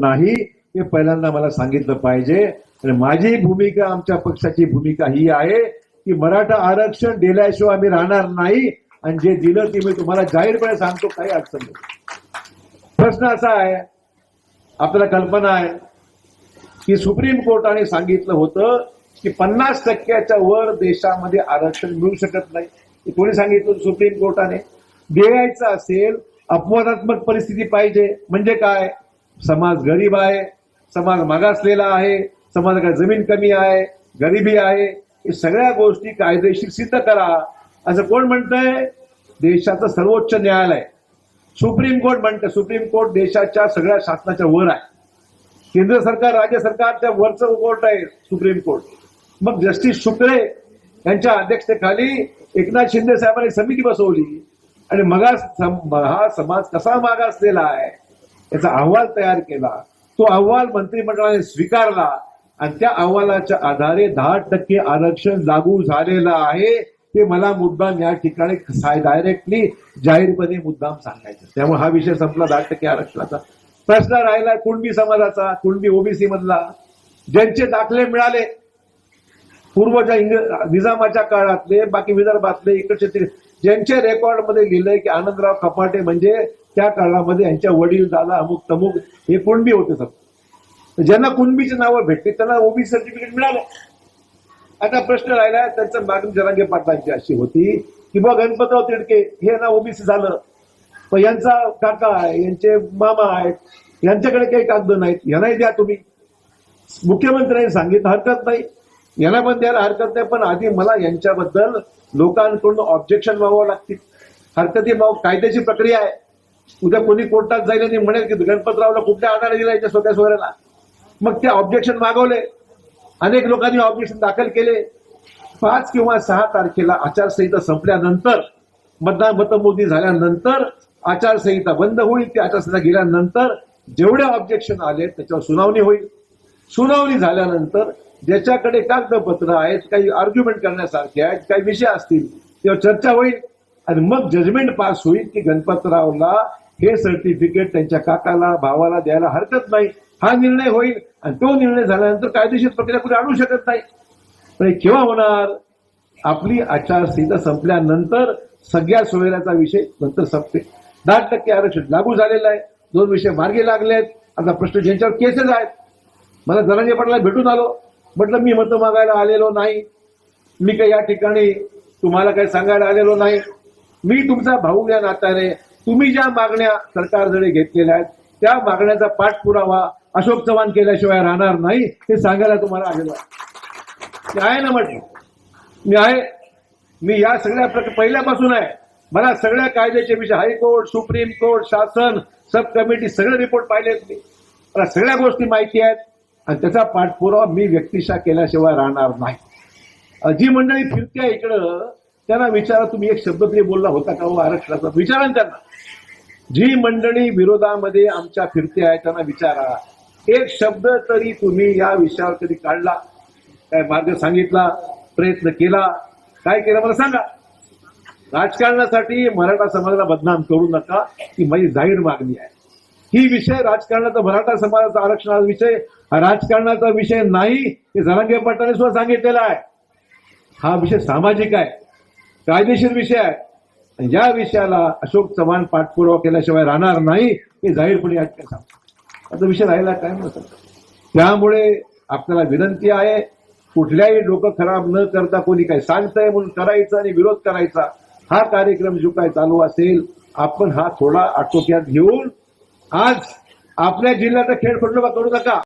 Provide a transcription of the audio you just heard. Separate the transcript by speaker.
Speaker 1: नाही हे पहिल्यांदा मला सांगितलं पाहिजे. आणि माझी भूमिका आमच्या पक्षाची भूमिका ही आहे की मराठा आरक्षण दिल्याशिवाय आम्ही राहणार नाही आणि जे दिलं ते मी तुम्हाला जाहीरपणे सांगतो काही अडचण नाही. प्रश्न असा आहे आपल्याला कल्पना आहे की सुप्रीम कोर्टाने सांगितलं होतं की पन्नास टक्क्याच्या वर देशामध्ये आरक्षण मिळू शकत नाही. कोणी सांगितलं सुप्रीम कोर्टाने? द्यायचं असेल अपवादात्मक परिस्थिती पाहिजे. म्हणजे काय? समाज गरीब आहे समाज मागासलेला आहे समाजाकडे जमीन कमी आहे गरिबी आहे हे सगळ्या गोष्टी कायदेशीर सिद्ध करा. असं कोण म्हणतंय? देशाचं सर्वोच्च न्यायालय. सुप्रीम कोर्ट म्हणतं सुप्रीम कोर्ट देशाच्या सगळ्या शासनाच्या वर आहे. केंद्र सरकार राज्य सरकारच्या वरचं कोर्ट आहे सुप्रीम कोर्ट. मग जस्टिस शुक्रे यांच्या अध्यक्षतेखाली एकनाथ शिंदे साहेबांनी समिती बसवली. आणि मगास सम- हा समाज कसा मागासलेला आहे? याचा अहवाल तयार केला. तो अहवाल मंत्रिमंडळाने स्वीकारला. आणि त्या अहवालाच्या आधारे दहा टक्के आरक्षण लागू झालेलं आहे. ते मला मुद्दाम या ठिकाणी डायरेक्टली जाहीरपणे मुद्दाम सांगायचं. त्यामुळे हा विषय संपला. दहा टक्के आरक्षणाचा. प्रश्न राहिला कुणबी समाजाचा कुणबी ओबीसी मधला. ज्यांचे दाखले मिळाले पूर्वच्या निजामाच्या काळातले बाकी विदर्भातले इकडचे ते ज्यांच्या रेकॉर्डमध्ये लिहिलंय की आनंदराव कपाटे म्हणजे त्या काळामध्ये यांच्या वडील दादा अमुक तमुक हे कुणबी होते सर. ज्यांना कुणबीची नावं भेटली त्यांना ओबी सर्टिफिकेट मिळालं. आता प्रश्न राहिला त्यांचं मागणी जरांगे पाटलांची अशी होती की बा गणपतराव तिडके हे ना ओबीसी झालं. पण यांचा काका आहे यांचे मामा आहेत यांच्याकडे काही कागद नाहीत यांनाही द्या तुम्ही. मुख्यमंत्र्यांनी सांगितलं हरकत नाही. यांना पण द्यायला हरकत नाही पण आधी मला यांच्याबद्दल लोकांकडून ऑब्जेक्शन व्हावं लागतील. हरकती माग कायद्याची प्रक्रिया आहे. उद्या कोणी कोर्टात जाईल आणि म्हणेल की गणपतरावला कुठल्या आधार दिला याच्या स्वतः सोयऱ्याला? मग ते ऑब्जेक्शन मागवले. अनेक लोकांनी ऑब्जेक्शन दाखल केले. पाच किंवा सहा तारखेला आचारसंहिता संपल्यानंतर मतदान मतमोजणी झाल्यानंतर आचारसंहिता बंद होईल ती आचारसंहिता गेल्यानंतर जेवढे ऑब्जेक्शन आले त्याच्यावर सुनावणी होईल. सुनावणी झाल्यानंतर ज्याच्याकडे कागदपत्र आहेत काही आर्ग्युमेंट करण्यासारखे आहेत काही विषय असतील तेव्हा चर्चा होईल. आणि मग जजमेंट पास होईल की गणपतरावला हे सर्टिफिकेट त्यांच्या काकाला भावाला द्यायला हरकत नाही. हा निर्णय होईल आणि तो निर्णय झाल्यानंतर कायदेशीर प्रक्रिया कुठे आणू शकत नाही. पण हे केव्हा होणार? आपली आचारसंहिता संपल्यानंतर सगळ्या सोयऱ्याचा विषय नंतर संपते. दहा टक्के आरक्षण लागू झालेलं आहे. दोन विषय मार्गी लागले आहेत आता प्रश्न ज्यांच्यावर केसेस आहेत. मला जरांगे पटला भेटून आलो. म्हटलं मी मतं मागायला आलेलो नाही. मी काही या ठिकाणी तुम्हाला काही सांगायला आलेलो नाही. मी तुमचा भाऊ या नात्याने तुम्ही ज्या मागण्या सरकारकडे घेतलेल्या आहेत त्या मागण्याचा पाठपुरावा अशोक चव्हाण केल्याशिवाय राहणार नाही हे सांगायला तुम्हाला आलेलं आहे. मी आहे ना म्हटलं मी आहे मी या सगळ्या प्रक- पहिल्यापासून आहे. मला सगळ्या कायद्याचे विषय हायकोर्ट सुप्रीम कोर्ट शासन सब कमिटी सगळे रिपोर्ट पाहिलेत मी. मला सगळ्या गोष्टी माहिती आहेत आणि त्याचा पाठपुरावा मी व्यक्तिशा केल्याशिवाय राहणार नाही. जी मंडळी फिरते इकडं त्यांना विचारा तुम्ही एक शब्द तरी बोलला होता का हो आरक्षणाचा? विचारा त्यांना. जी मंडळी विरोधामध्ये आमच्या फिरते आहे त्यांना विचारा. एक शब्द तरी तुम्ही या विषयावर कधी काढला? काय मार्ग सांगितला? प्रयत्न केला? काय केलं? मला सांगा. राजकारणासाठी मराठा समाजाला बदनाम करू नका ही माझी जाहीर मागणी आहे. ही विषय राजकारणाचा मराठा समाजाचा आरक्षणाचा विषय हा राजकारणाचा विषय नाही हे जरांगे पाटलांनी सुद्धा सांगितलेला आहे. हा विषय सामाजिक आहे. कायदेशीर विषय आहे. आणि या विषयाला अशोक चव्हाण पाठपुरावा केल्याशिवाय राहणार नाही हे जाहीरपणे या सांगतो. आता विषय राहिला काय म्हणतात त्यामुळे आपल्याला विनंती आहे कुठल्याही डोकं खराब न करता कोणी काही सांगतंय म्हणून करायचं आणि विरोध करायचा हा कार्यक्रम जो काय चालू असेल आपण हा थोडा आटोक्यात घेऊन आज आपल्या जिल्ह्याचा खेळ खंडोबा करू नका.